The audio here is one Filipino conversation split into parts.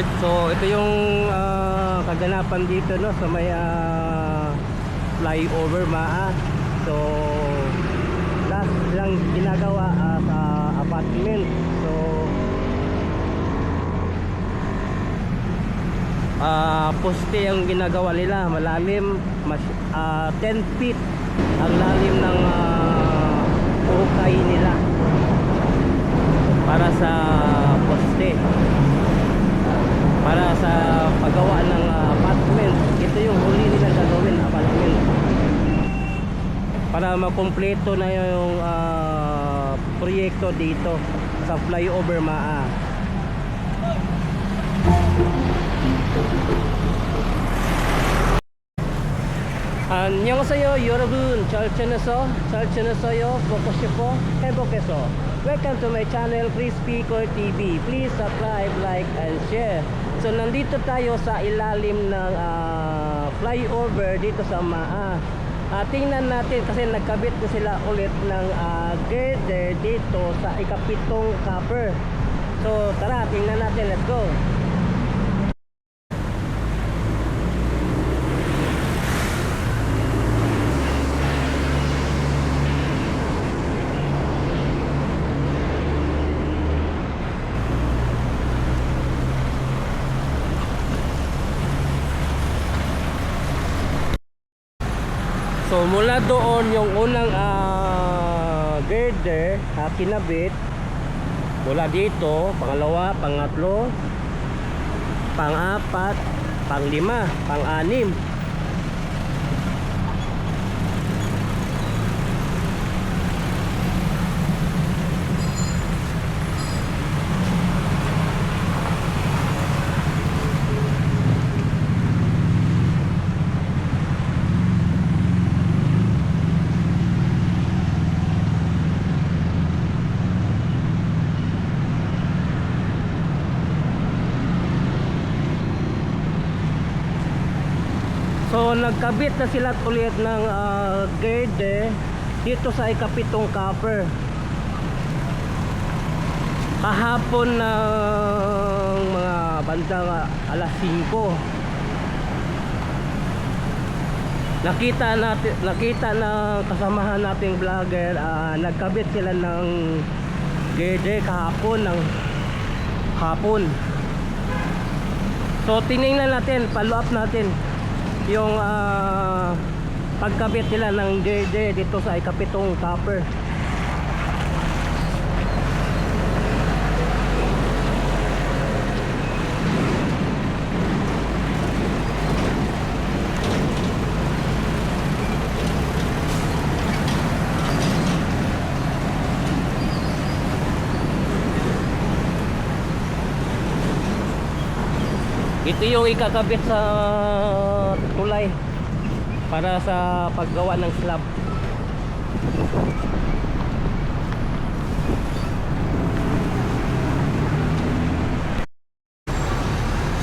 ito yung ah, kaganapan dito no sa may ah, flyover maa. So last lang ginagawa ah, sa apartment. So ah poste ang ginagawa nila malalim mas, ah, 10 feet ang lalim ng ah, ukay nila para sa poste para sa paggawa ng ah, apartment ito yung huli nilang gagawin apartment para makumpleto na yung ah, proyekto dito sa flyover maa 안녕하세요 여러분 잘 지냈어? 잘 지냈어요? 먹고 싶어? 행복해서 Welcome to my channel Chris Pico TV Please subscribe, like, and share So nandito tayo sa ilalim ng ah, flyover dito sa Maa Ah, tingnan natin kasi nagkabit na sila ulit ng ah, girder dito sa ikapitong copper. So tara tingnan natin. Let's go So mula doon yung unang ah, girder uh, kinabit mula dito, pangalawa, pangatlo, pang-apat, pang-lima, pang-anim. So nagkabit na sila ulit ng uh, girder dito sa ikapitong copper. Kahapon ng mga bandang ah, alas 5 nakita natin nakita na kasamahan nating vlogger ah, nagkabit sila ng girder kahapon ng hapon. So tiningnan natin follow up natin yung ah, pagkabit nila ng girder dito sa ikapitong copper Ito yung ikakabit sa tulay para sa paggawa ng slab.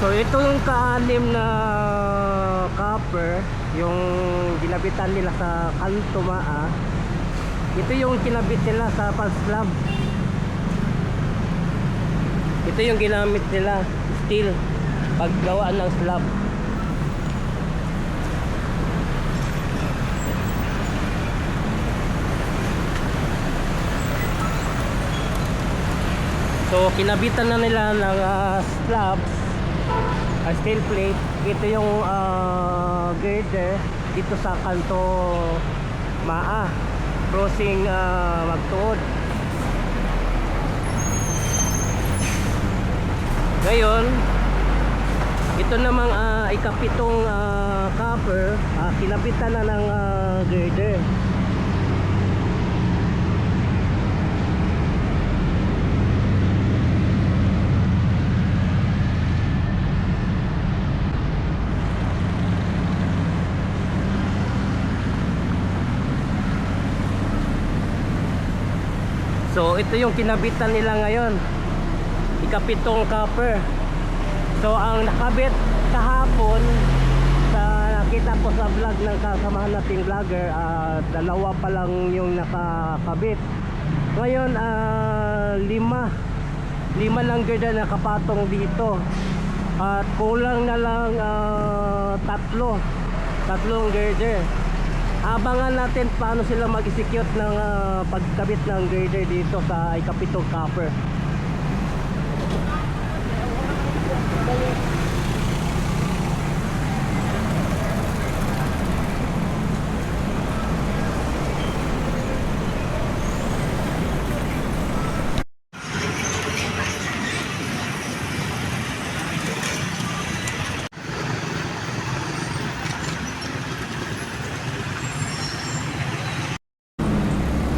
So ito yung kaanim na copper, yung ginabitan nila sa kantumaa. Ito yung kinabit nila sa slab. Ito yung ginamit nila, steel paggawa ng slab. So kinabitan na nila ng ah, slab uh, steel plate. Ito yung ah, girder dito sa kanto maa. Crossing ah, magtuod. Ngayon ito namang ah, ikapitong ah, copper, ah, kinapitan na ng ah, girder. So ito yung kinabitan nila ngayon. Ikapitong copper. So ang nakabit kahapon sa nakita ko sa vlog ng kasamahan nating vlogger, ah, dalawa pa lang yung nakakabit. Ngayon ah, lima. Lima lang girder nakapatong dito. At kulang na lang ah, tatlo. Tatlong girder. Abangan natin paano sila mag-execute ng ah, pagkabit ng girder dito sa ikapitong copper.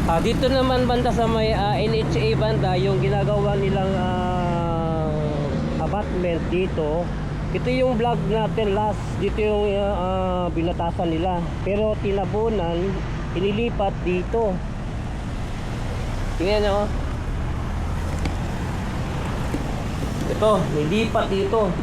Ah, dito naman banda sa may ah, NHA banda, yung ginagawa nilang ah, abutment dito. Ito yung vlog natin last, dito yung ah, binatasan nila. Pero tinabunan, inilipat dito. Tingnan nyo. oh. Ito, nilipat dito.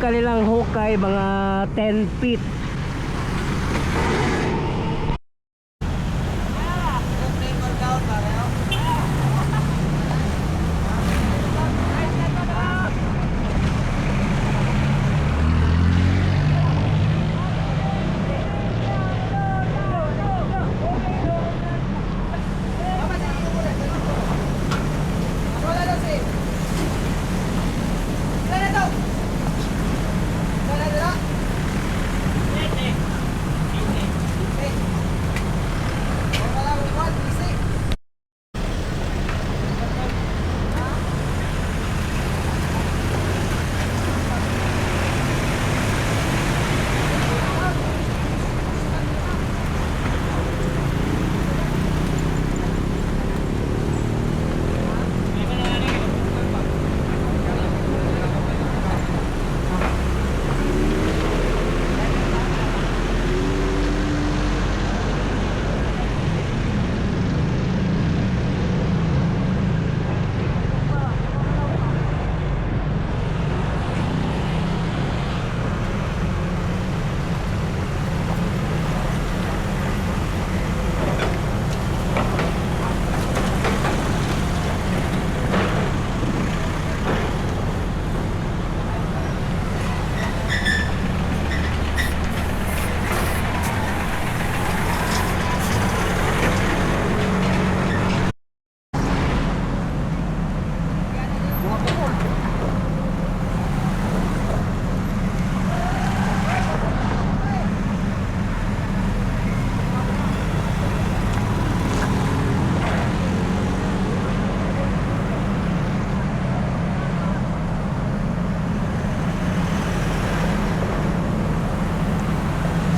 Kanilang hukay mga 10 feet.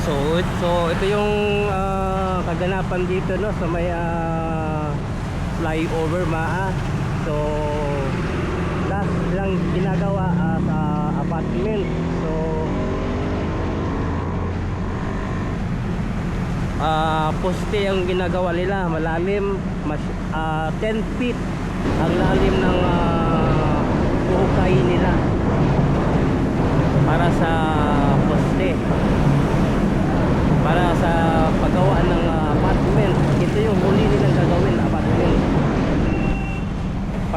So ito yung ah, kaganapan dito no sa may ah, flyover Maa. So last lang ginagawa ah, sa apartment. So ah poste ang ginagawa nila malalim mas ah, 10 feet ang lalim ng uh, buhukay nila para sa poste para sa paggawa ng ah, apartment ito yung huli nilang gagawin apartment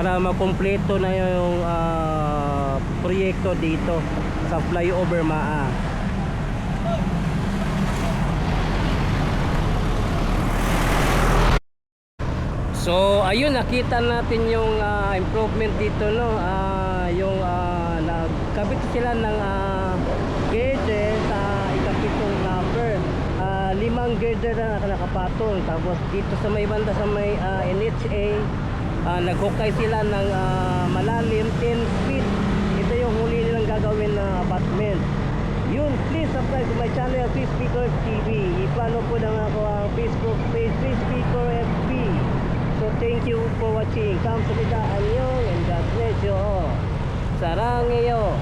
para makumpleto na yung ah, proyekto dito sa flyover Maa. So ayun nakita natin yung ah, improvement dito no? Ah, yung ah, nagkabit sila ng uh, girder sa ikapitong number Ah, limang girder na nakapatong tapos dito sa may banda sa may ah, NHA ah, naghukay sila ng ah, malalim 10 feet ito yung huli nilang gagawin na apartment yun, please subscribe to my channel, Please Speaker TV. I-follow po ng ako ang Facebook page, Please Speaker FB. So thank you for watching. Kamsahamnida, anyong, and God bless you all. Sarang iyo.